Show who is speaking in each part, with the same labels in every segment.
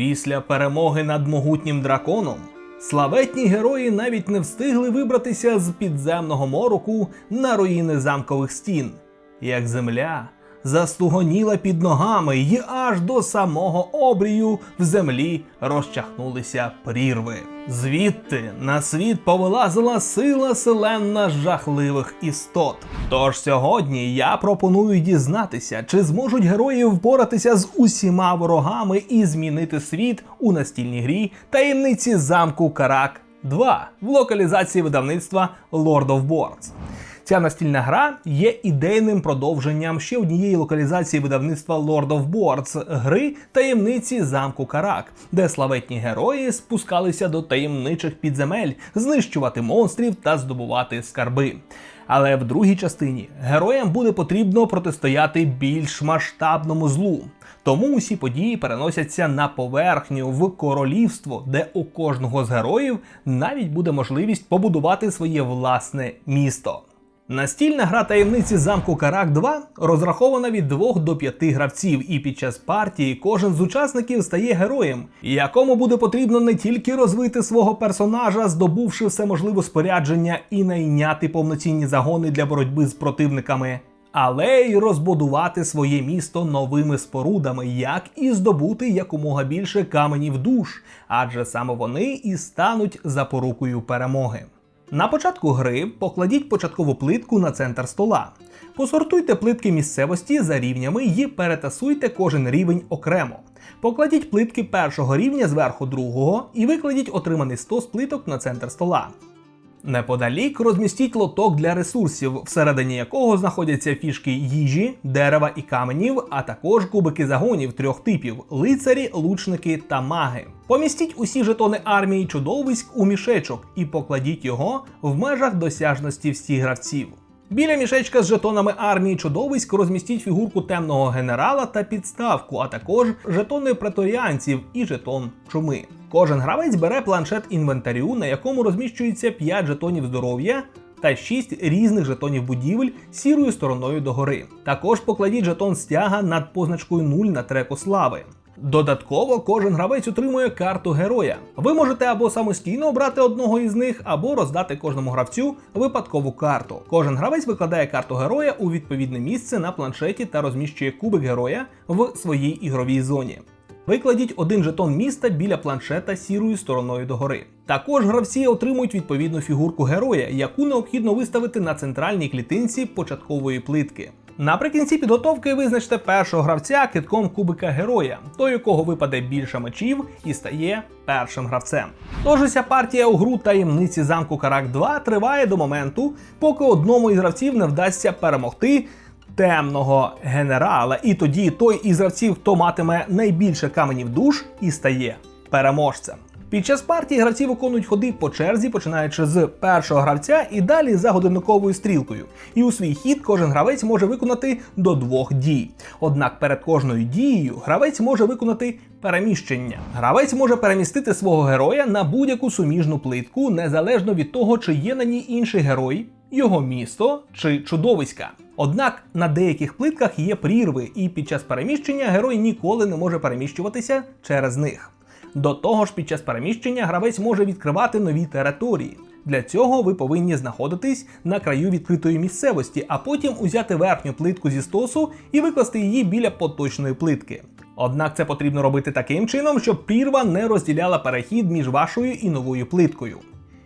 Speaker 1: Після перемоги над могутнім драконом славетні герої навіть не встигли вибратися з підземного мороку на руїни замкових стін, як земля застугоніла під ногами, і аж до самого обрію в землі розчахнулися прірви. Звідти на світ повилазила сила селенна жахливих істот. Тож сьогодні я пропоную дізнатися, чи зможуть герої впоратися з усіма ворогами і змінити світ у настільній грі таємниці замку Карак 2 в локалізації видавництва Lord of Boards. Ця настільна гра є ідейним продовженням ще однієї локалізації видавництва Lord of Boards гри таємниці замку Карак, де славетні герої спускалися до таємничих підземель, знищувати монстрів та здобувати скарби. Але в другій частині героям буде потрібно протистояти більш масштабному злу. Тому усі події переносяться на поверхню в королівство, де у кожного з героїв навіть буде можливість побудувати своє власне місто. Настільна гра таємниці замку Карак 2 розрахована від 2 до 5 гравців, і під час партії кожен з учасників стає героєм, якому буде потрібно не тільки розвити свого персонажа, здобувши все можливе спорядження і найняти повноцінні загони для боротьби з противниками. Але й розбудувати своє місто новими спорудами, як і здобути якомога більше каменів душ, адже саме вони і стануть запорукою перемоги. На початку гри покладіть початкову плитку на центр стола. Посортуйте плитки місцевості за рівнями і перетасуйте кожен рівень окремо. Покладіть плитки першого рівня зверху другого і викладіть отриманий 100 з плиток на центр стола. Неподалік розмістіть лоток для ресурсів, всередині якого знаходяться фішки їжі, дерева і каменів, а також кубики загонів трьох типів: лицарі, лучники та маги. Помістіть усі жетони армії чудовиськ у мішечок і покладіть його в межах досяжності всіх гравців. Біля мішечка з жетонами армії чудовиськ розмістіть фігурку темного генерала та підставку, а також жетони преторіанців і жетон чуми. Кожен гравець бере планшет інвентарю, на якому розміщується 5 жетонів здоров'я та 6 різних жетонів будівель сірою стороною догори. Також покладіть жетон стяга над позначкою 0 на треку слави. Додатково кожен гравець отримує карту героя. Ви можете або самостійно обрати одного із них, або роздати кожному гравцю випадкову карту. Кожен гравець викладає карту героя у відповідне місце на планшеті та розміщує кубик героя в своїй ігровій зоні. Викладіть один жетон міста біля планшета сірою стороною догори. Також гравці отримують відповідну фігурку героя, яку необхідно виставити на центральній клітинці початкової плитки. Наприкінці підготовки визначте першого гравця китком кубика героя, той, у кого випаде більше мечів і стає першим гравцем. Тож уся партія у гру таємниці замку Карак 2 триває до моменту, поки одному із гравців не вдасться перемогти темного генерала. І тоді той із гравців, хто матиме найбільше каменів душ, і стає переможцем. Під час партії гравці виконують ходи по черзі, починаючи з першого гравця і далі за годинниковою стрілкою. І у свій хід кожен гравець може виконати до двох дій. Однак перед кожною дією гравець може виконати переміщення. Гравець може перемістити свого героя на будь-яку суміжну плитку, незалежно від того, чи є на ній інший герой, його місто чи чудовиська. Однак на деяких плитках є прірви, і під час переміщення герой ніколи не може переміщуватися через них. До того ж, під час переміщення гравець може відкривати нові території. Для цього ви повинні знаходитись на краю відкритої місцевості, а потім узяти верхню плитку зі стосу і викласти її біля поточної плитки. Однак це потрібно робити таким чином, щоб прірва не розділяла перехід між вашою і новою плиткою.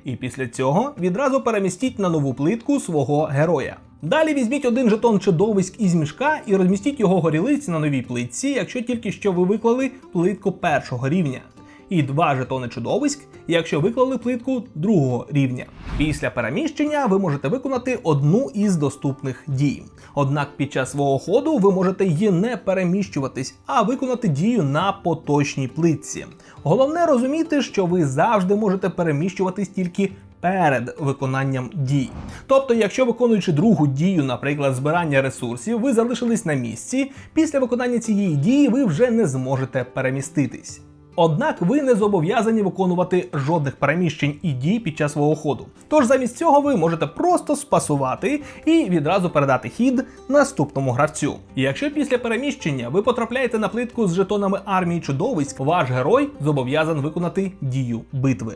Speaker 1: І після цього відразу перемістіть на нову плитку свого героя. Далі візьміть один жетон чудовиськ із мішка і розмістіть його горілиць на новій плитці, якщо тільки що ви виклали плитку першого рівня. І два жетони чудовиськ, якщо виклали плитку другого рівня. Після переміщення ви можете виконати одну із доступних дій. Однак під час свого ходу ви можете її не переміщуватись, а виконати дію на поточній плитці. Головне розуміти, що ви завжди можете переміщуватись тільки перед виконанням дій. Тобто, якщо виконуючи другу дію, наприклад, збирання ресурсів, ви залишились на місці, після виконання цієї дії ви вже не зможете переміститись. Однак ви не зобов'язані виконувати жодних переміщень і дій під час свого ходу. Тож замість цього ви можете просто спасувати і відразу передати хід наступному гравцю. Якщо після переміщення ви потрапляєте на плитку з жетонами армії чудовиськ, ваш герой зобов'язан виконати дію битви.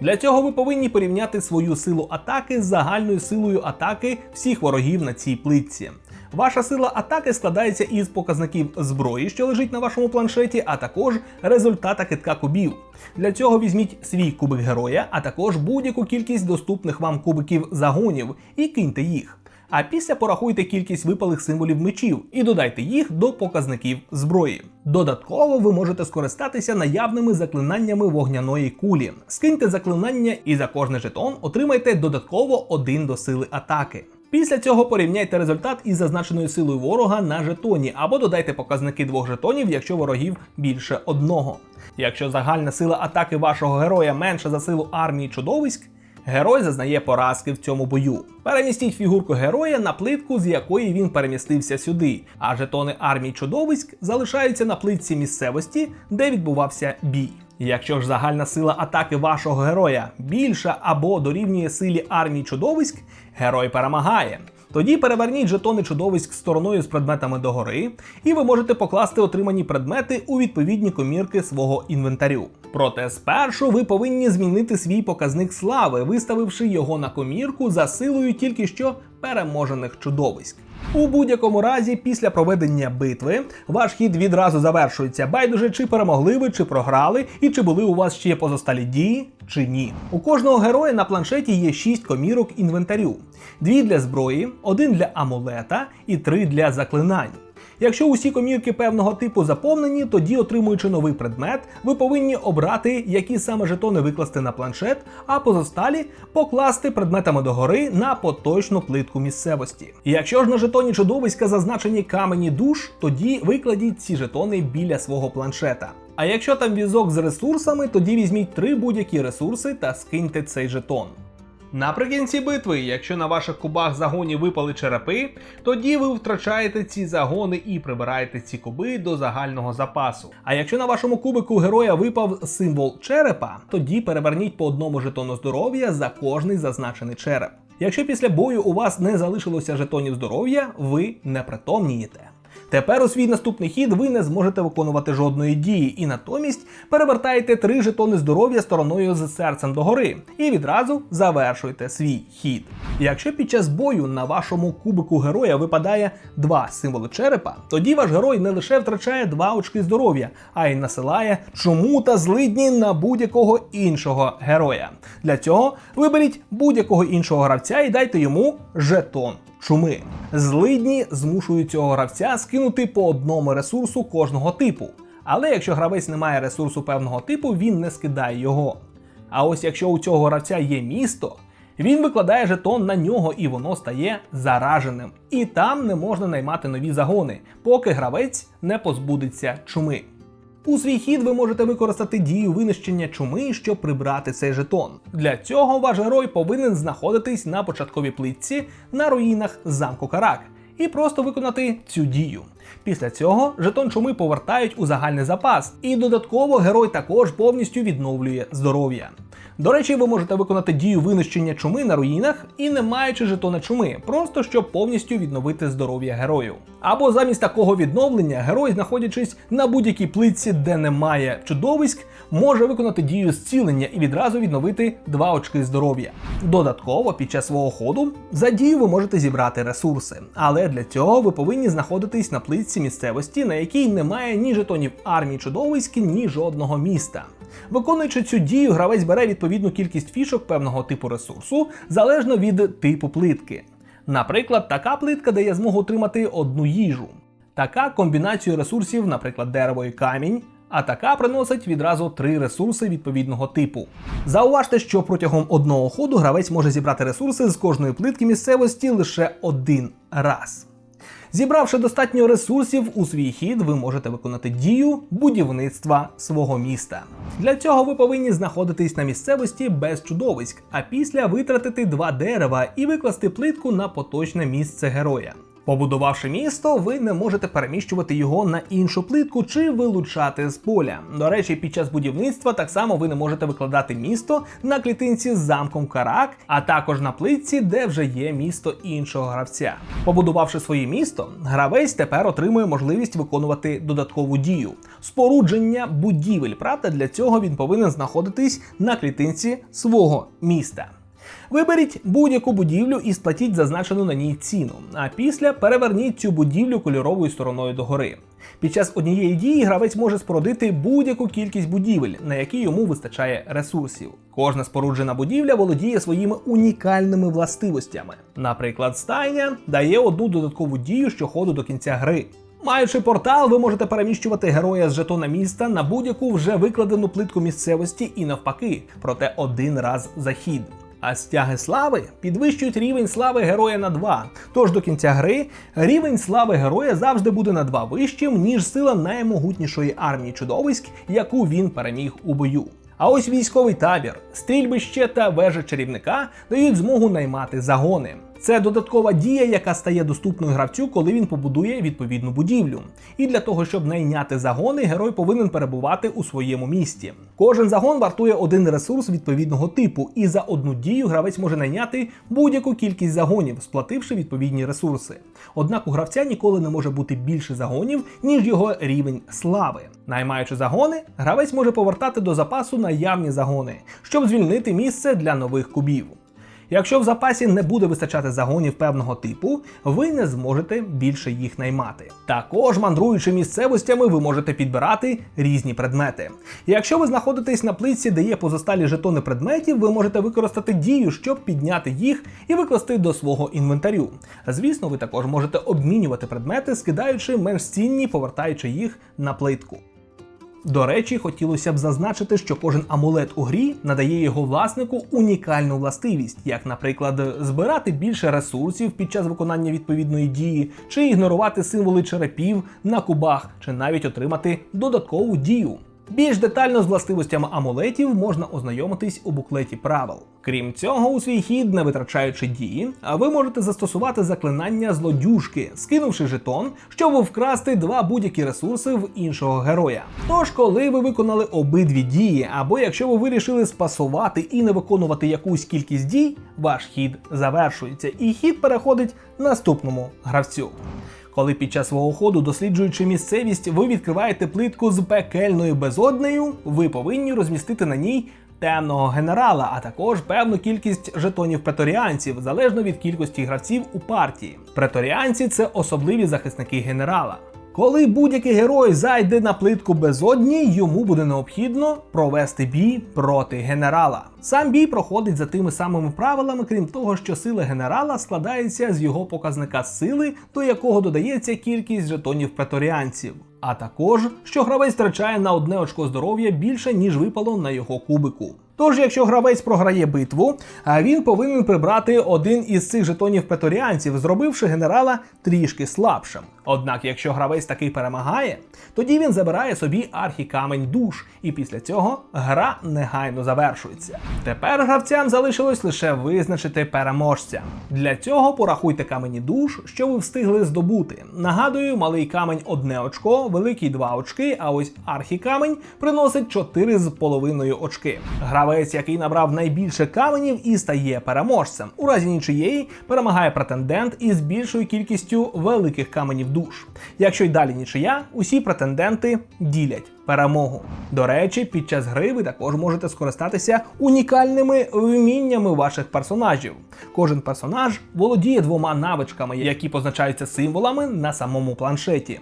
Speaker 1: Для цього ви повинні порівняти свою силу атаки з загальною силою атаки всіх ворогів на цій плитці. Ваша сила атаки складається із показників зброї, що лежить на вашому планшеті, а також результата китка кубів. Для цього візьміть свій кубик героя, а також будь-яку кількість доступних вам кубиків загонів і киньте їх. А після порахуйте кількість випалих символів мечів і додайте їх до показників зброї. Додатково ви можете скористатися наявними заклинаннями вогняної кулі. Скиньте заклинання і за кожний жетон отримайте додатково один до сили атаки. Після цього порівняйте результат із зазначеною силою ворога на жетоні, або додайте показники двох жетонів, якщо ворогів більше одного. Якщо загальна сила атаки вашого героя менша за силу армії чудовиськ, герой зазнає поразки в цьому бою. Перемістіть фігурку героя на плитку, з якої він перемістився сюди, а жетони армії чудовиськ залишаються на плитці місцевості, де відбувався бій. Якщо ж загальна сила атаки вашого героя більша або дорівнює силі армії чудовиськ, герой перемагає. Тоді переверніть жетони чудовиськ стороною з предметами догори, і ви можете покласти отримані предмети у відповідні комірки свого інвентарю. Проте спершу ви повинні змінити свій показник слави, виставивши його на комірку за силою тільки що переможених чудовиськ. У будь-якому разі, після проведення битви, ваш хід відразу завершується. Байдуже, чи перемогли ви, чи програли, і чи були у вас ще позосталі дії, чи ні. У кожного героя на планшеті є 6 комірок інвентарю: дві для зброї, один для амулета і три для заклинань. Якщо усі комірки певного типу заповнені, тоді, отримуючи новий предмет, ви повинні обрати, які саме жетони викласти на планшет, а позосталі покласти предметами догори на поточну плитку місцевості. Якщо ж на жетоні чудовиська зазначені камені душ, тоді викладіть ці жетони біля свого планшета. А якщо там візок з ресурсами, тоді візьміть три будь-які ресурси та скиньте цей жетон. Наприкінці битви, якщо на ваших кубах загонів випали черепи, тоді ви втрачаєте ці загони і прибираєте ці куби до загального запасу. А якщо на вашому кубику героя випав символ черепа, тоді переверніть по одному жетону здоров'я за кожний зазначений череп. Якщо після бою у вас не залишилося жетонів здоров'я, ви не притомнієте. Тепер у свій наступний хід ви не зможете виконувати жодної дії, і натомість перевертаєте три жетони здоров'я стороною з серцем догори і відразу завершуєте свій хід. Якщо під час бою на вашому кубику героя випадає два символи черепа, тоді ваш герой не лише втрачає два очки здоров'я, а й насилає чому та злидні на будь-якого іншого героя. Для цього виберіть будь-якого іншого гравця і дайте йому жетон чуми. Злидні змушують цього гравця скинути по одному ресурсу кожного типу. Але якщо гравець не має ресурсу певного типу, він не скидає його. А ось якщо у цього гравця є місто, він викладає жетон на нього і воно стає зараженим. І там не можна наймати нові загони, поки гравець не позбудеться чуми. У свій хід ви можете використати дію винищення чуми, щоб прибрати цей жетон. Для цього ваш герой повинен знаходитись на початковій плитці на руїнах замку Карак і просто виконати цю дію. Після цього жетон чуми повертають у загальний запас, і додатково герой також повністю відновлює здоров'я. До речі, ви можете виконати дію винищення чуми на руїнах і не маючи жетона чуми, просто щоб повністю відновити здоров'я герою. Або замість такого відновлення герой, знаходячись на будь-якій плитці, де немає чудовиськ, може виконати дію зцілення і відразу відновити 2 очки здоров'я. Додатково, під час свого ходу, за дію ви можете зібрати ресурси, але для цього ви повинні знаходитись на плитці місцевості, на якій немає ні жетонів армії чудовиськ, ні жодного міста. Виконуючи цю дію, гравець бере відповідну кількість фішок певного типу ресурсу залежно від типу плитки. Наприклад, така плитка дає змогу отримати одну їжу, така комбінацію ресурсів, наприклад, дерево і камінь. А така приносить відразу три ресурси відповідного типу. Зауважте, що протягом одного ходу гравець може зібрати ресурси з кожної плитки місцевості лише один раз. Зібравши достатньо ресурсів у свій хід, ви можете виконати дію будівництва свого міста. Для цього ви повинні знаходитись на місцевості без чудовиськ, а після витратити два дерева і викласти плитку на поточне місце героя. Побудувавши місто, ви не можете переміщувати його на іншу плитку чи вилучати з поля. До речі, під час будівництва так само ви не можете викладати місто на клітинці з замком Карак, а також на плитці, де вже є місто іншого гравця. Побудувавши своє місто, гравець тепер отримує можливість виконувати додаткову дію спорудження будівель. Правда, для цього він повинен знаходитись на клітинці свого міста. Виберіть будь-яку будівлю і сплатіть зазначену на ній ціну, а після переверніть цю будівлю кольоровою стороною догори. Під час однієї дії гравець може спорудити будь-яку кількість будівель, на які йому вистачає ресурсів. Кожна споруджена будівля володіє своїми унікальними властивостями. Наприклад, стайня дає одну додаткову дію щоходу до кінця гри. Маючи портал, ви можете переміщувати героя з жетона міста на будь-яку вже викладену плитку місцевості і навпаки, проте один раз за хід. А стяги слави підвищують рівень слави героя на 2. Тож до кінця гри рівень слави героя завжди буде на 2 вищим, ніж сила наймогутнішої армії чудовиськ, яку він переміг у бою. А ось військовий табір, стрільбище та вежа чарівника дають змогу наймати загони. Це додаткова дія, яка стає доступною гравцю, коли він побудує відповідну будівлю. І для того, щоб найняти загони, герой повинен перебувати у своєму місті. Кожен загон вартує один ресурс відповідного типу, і за одну дію гравець може найняти будь-яку кількість загонів, сплативши відповідні ресурси. Однак у гравця ніколи не може бути більше загонів, ніж його рівень слави. Наймаючи загони, гравець може повертати до запасу наявні загони, щоб звільнити місце для нових кубів. Якщо в запасі не буде вистачати загонів певного типу, ви не зможете більше їх наймати. Також мандруючи місцевостями, ви можете підбирати різні предмети. Якщо ви знаходитесь на плитці, де є позосталі жетони предметів, ви можете використати дію, щоб підняти їх і викласти до свого інвентарю. Звісно, ви також можете обмінювати предмети, скидаючи менш цінні, повертаючи їх на плитку. До речі, хотілося б зазначити, що кожен амулет у грі надає його власнику унікальну властивість, як, наприклад, збирати більше ресурсів під час виконання відповідної дії, чи ігнорувати символи черепів на кубах, чи навіть отримати додаткову дію. Більш детально з властивостями амулетів можна ознайомитись у буклеті правил. Крім цього, у свій хід, не витрачаючи дії, а ви можете застосувати заклинання злодюжки, скинувши жетон, щоб вкрасти два будь-які ресурси в іншого героя. Тож, коли ви виконали обидві дії, або якщо ви вирішили спасувати і не виконувати якусь кількість дій, ваш хід завершується, і хід переходить наступному гравцю. Коли під час свого ходу, досліджуючи місцевість, ви відкриваєте плитку з пекельною безоднею, ви повинні розмістити на ній темного генерала, а також певну кількість жетонів преторіанців, залежно від кількості гравців у партії. Преторіанці це особливі захисники генерала. Коли будь-який герой зайде на плитку безодні, йому буде необхідно провести бій проти генерала. Сам бій проходить за тими самими правилами, крім того, що сила генерала складається з його показника сили, до якого додається кількість жетонів преторіанців. А також, що гравець втрачає на одне очко здоров'я більше, ніж випало на його кубику. Тож, якщо гравець програє битву, він повинен прибрати один із цих жетонів преторіанців, зробивши генерала трішки слабшим. Однак, якщо гравець таки перемагає, тоді він забирає собі архікамень душ, і після цього гра негайно завершується. Тепер гравцям залишилось лише визначити переможця. Для цього порахуйте камені душ, що ви встигли здобути. Нагадую, малий камень одне очко, великий два очки, а ось архікамень приносить 4 з половиною очки. Гравець, який набрав найбільше каменів і стає переможцем. У разі нічиєї перемагає претендент із більшою кількістю великих каменів душ. Якщо й далі нічия, усі претенденти ділять перемогу. До речі, під час гри ви також можете скористатися унікальними вміннями ваших персонажів. Кожен персонаж володіє двома навичками, які позначаються символами на самому планшеті.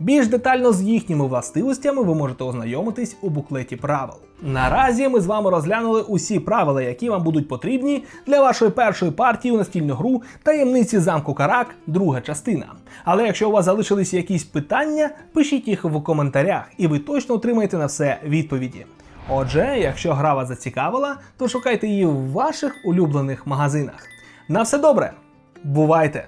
Speaker 1: Більш детально з їхніми властивостями ви можете ознайомитись у буклеті правил. Наразі ми з вами розглянули усі правила, які вам будуть потрібні для вашої першої партії у настільну гру таємниці замку Карак, друга частина. Але якщо у вас залишились якісь питання, пишіть їх в коментарях, і ви точно отримаєте на все відповіді. Отже, якщо гра вас зацікавила, то шукайте її в ваших улюблених магазинах. На все добре, бувайте!